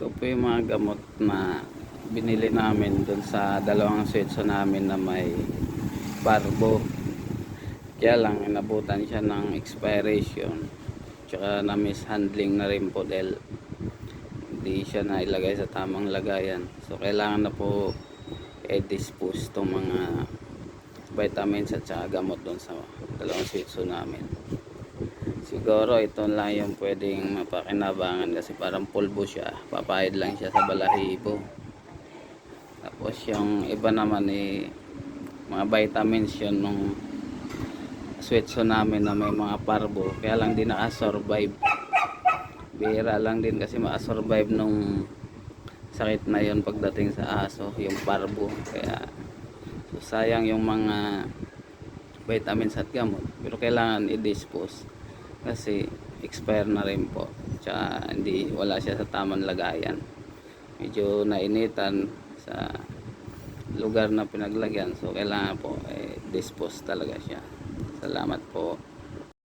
Ito po yung mga gamot na binili namin dun sa dalawang switso namin na may parbo. Kaya lang, inabutan siya ng expiration. Tsaka na mishandling na rin po dahil hindi siya nailagay sa tamang lagayan. So, kailangan na po i-dispose itong mga vitamins at saka gamot doon sa dalawang switso namin. Siguro ito lang yung pwedeng mapakinabangan kasi parang pulbo siya. Papahid lang siya sa balahibo. Tapos yung iba naman eh, mga vitamins yun nung switso namin na may mga parbo. Kaya lang di nakasurvive. Bihira lang din kasi makasurvive nung sakit na yun pagdating sa aso, yung parbo. Kaya so, sayang yung mga vitamins at gamot. Pero kailangan i-dispose kasi expire na rin po. Tsaka hindi, wala siya sa tamang lagayan. Medyo nainitan sa lugar na pinaglagyan. So kailangan po eh, dispose talaga siya. Salamat po.